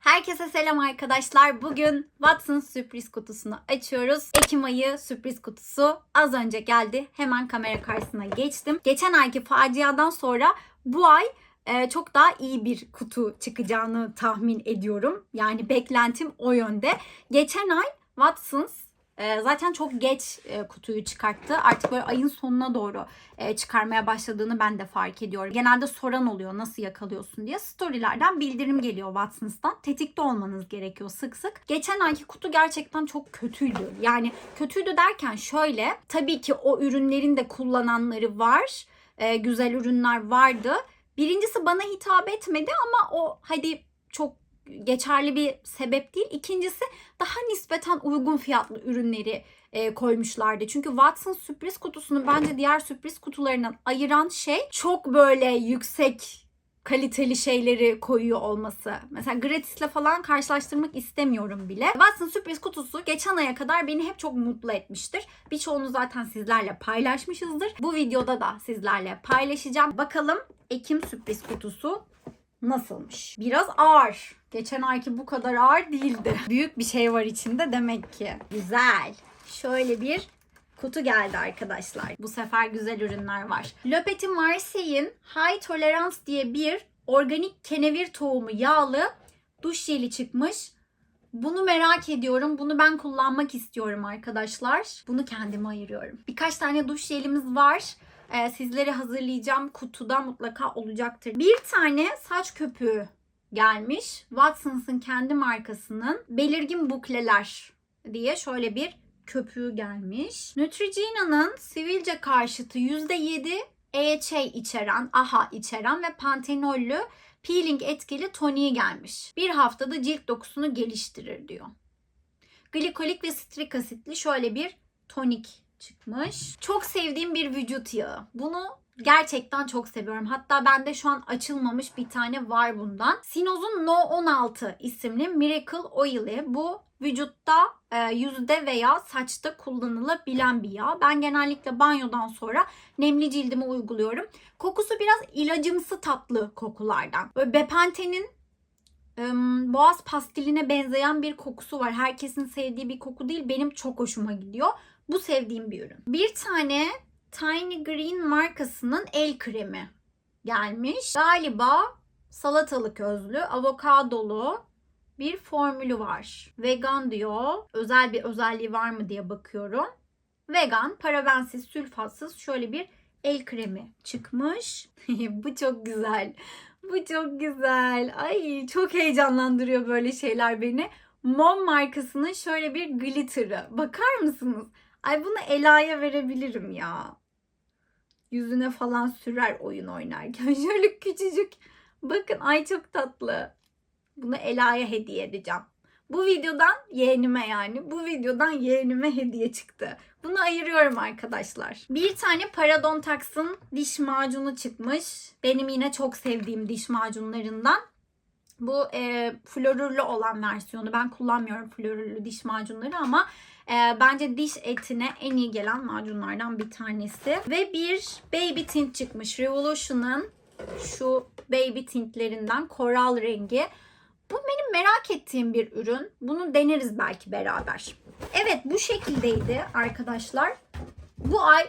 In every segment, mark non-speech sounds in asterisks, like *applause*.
Herkese selam arkadaşlar. Bugün Watson sürpriz kutusunu açıyoruz. Ekim ayı sürpriz kutusu az önce geldi. Hemen kamera karşısına geçtim. Geçen ayki faciadan sonra bu ay e, çok daha iyi bir kutu çıkacağını tahmin ediyorum. Yani beklentim o yönde. Geçen ay Watsons e, zaten çok geç e, kutuyu çıkarttı. Artık böyle ayın sonuna doğru e, çıkarmaya başladığını ben de fark ediyorum. Genelde soran oluyor nasıl yakalıyorsun diye. Storylerden bildirim geliyor Watsons'tan. Tetikte olmanız gerekiyor sık sık. Geçen ayki kutu gerçekten çok kötüydü. Yani kötüydü derken şöyle. Tabii ki o ürünlerin de kullananları var. E, güzel ürünler vardı. Birincisi bana hitap etmedi ama o hadi çok geçerli bir sebep değil. İkincisi daha nispeten uygun fiyatlı ürünleri e, koymuşlardı. Çünkü Watson sürpriz kutusunu bence diğer sürpriz kutularından ayıran şey çok böyle yüksek kaliteli şeyleri koyuyor olması. Mesela gratisle falan karşılaştırmak istemiyorum bile. Watson sürpriz kutusu geçen aya kadar beni hep çok mutlu etmiştir. Birçoğunu zaten sizlerle paylaşmışızdır. Bu videoda da sizlerle paylaşacağım. Bakalım Ekim sürpriz kutusu nasılmış? Biraz ağır. Geçen ayki bu kadar ağır değildi. *laughs* Büyük bir şey var içinde demek ki. Güzel. Şöyle bir kutu geldi arkadaşlar. Bu sefer güzel ürünler var. Le Petit Marseille'in High Tolerance diye bir organik kenevir tohumu yağlı duş jeli çıkmış. Bunu merak ediyorum. Bunu ben kullanmak istiyorum arkadaşlar. Bunu kendime ayırıyorum. Birkaç tane duş jelimiz var. Ee, sizlere hazırlayacağım. Kutuda mutlaka olacaktır. Bir tane saç köpüğü gelmiş. Watsons'ın kendi markasının belirgin bukleler diye şöyle bir köpüğü gelmiş. Neutrogena'nın sivilce karşıtı %7 EHA içeren, AHA içeren ve pantenollü peeling etkili toniği gelmiş. Bir haftada cilt dokusunu geliştirir diyor. Glikolik ve strik asitli şöyle bir tonik çıkmış. Çok sevdiğim bir vücut yağı. Bunu gerçekten çok seviyorum. Hatta bende şu an açılmamış bir tane var bundan. Sinoz'un No 16 isimli Miracle Oil'i. Bu vücutta e, yüzde veya saçta kullanılabilen bir yağ. Ben genellikle banyodan sonra nemli cildime uyguluyorum. Kokusu biraz ilacımsı tatlı kokulardan. Böyle Bepente'nin boğaz pastiline benzeyen bir kokusu var. Herkesin sevdiği bir koku değil. Benim çok hoşuma gidiyor. Bu sevdiğim bir ürün. Bir tane Tiny Green markasının el kremi gelmiş. Galiba salatalık özlü, avokadolu bir formülü var. Vegan diyor. Özel bir özelliği var mı diye bakıyorum. Vegan, parabensiz, sülfatsız şöyle bir el kremi çıkmış. *laughs* Bu çok güzel. Bu çok güzel. Ay çok heyecanlandırıyor böyle şeyler beni. Mom markasının şöyle bir glitter'ı. Bakar mısınız? Ay bunu Ela'ya verebilirim ya. Yüzüne falan sürer oyun oynarken. *laughs* Şöyle küçücük. Bakın ay çok tatlı. Bunu Ela'ya hediye edeceğim. Bu videodan yeğenime yani. Bu videodan yeğenime hediye çıktı. Bunu ayırıyorum arkadaşlar. Bir tane Parodontax'ın diş macunu çıkmış. Benim yine çok sevdiğim diş macunlarından. Bu e, florürlü olan versiyonu. Ben kullanmıyorum florürlü diş macunları ama e, bence diş etine en iyi gelen macunlardan bir tanesi. Ve bir baby tint çıkmış. Revolution'ın şu baby tintlerinden koral rengi. Bu benim merak ettiğim bir ürün. Bunu deneriz belki beraber. Evet bu şekildeydi arkadaşlar. Bu ay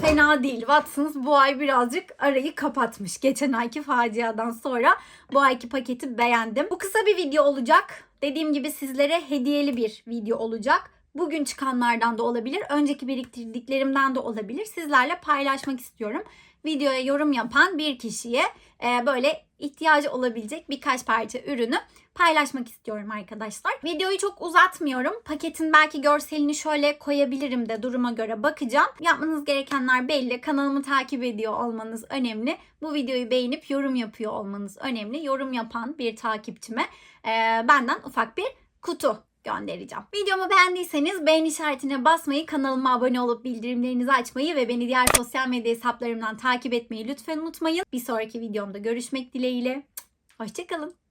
fena değil. Watsons bu ay birazcık arayı kapatmış. Geçen ayki faciadan sonra bu ayki paketi beğendim. Bu kısa bir video olacak. Dediğim gibi sizlere hediyeli bir video olacak. Bugün çıkanlardan da olabilir. Önceki biriktirdiklerimden de olabilir. Sizlerle paylaşmak istiyorum. Videoya yorum yapan bir kişiye e, böyle ihtiyacı olabilecek birkaç parça ürünü paylaşmak istiyorum arkadaşlar. Videoyu çok uzatmıyorum. Paketin belki görselini şöyle koyabilirim de duruma göre bakacağım. Yapmanız gerekenler belli. Kanalımı takip ediyor olmanız önemli. Bu videoyu beğenip yorum yapıyor olmanız önemli. Yorum yapan bir takipçime e, benden ufak bir kutu göndereceğim. Videomu beğendiyseniz beğen işaretine basmayı, kanalıma abone olup bildirimlerinizi açmayı ve beni diğer sosyal medya hesaplarımdan takip etmeyi lütfen unutmayın. Bir sonraki videomda görüşmek dileğiyle. Hoşçakalın.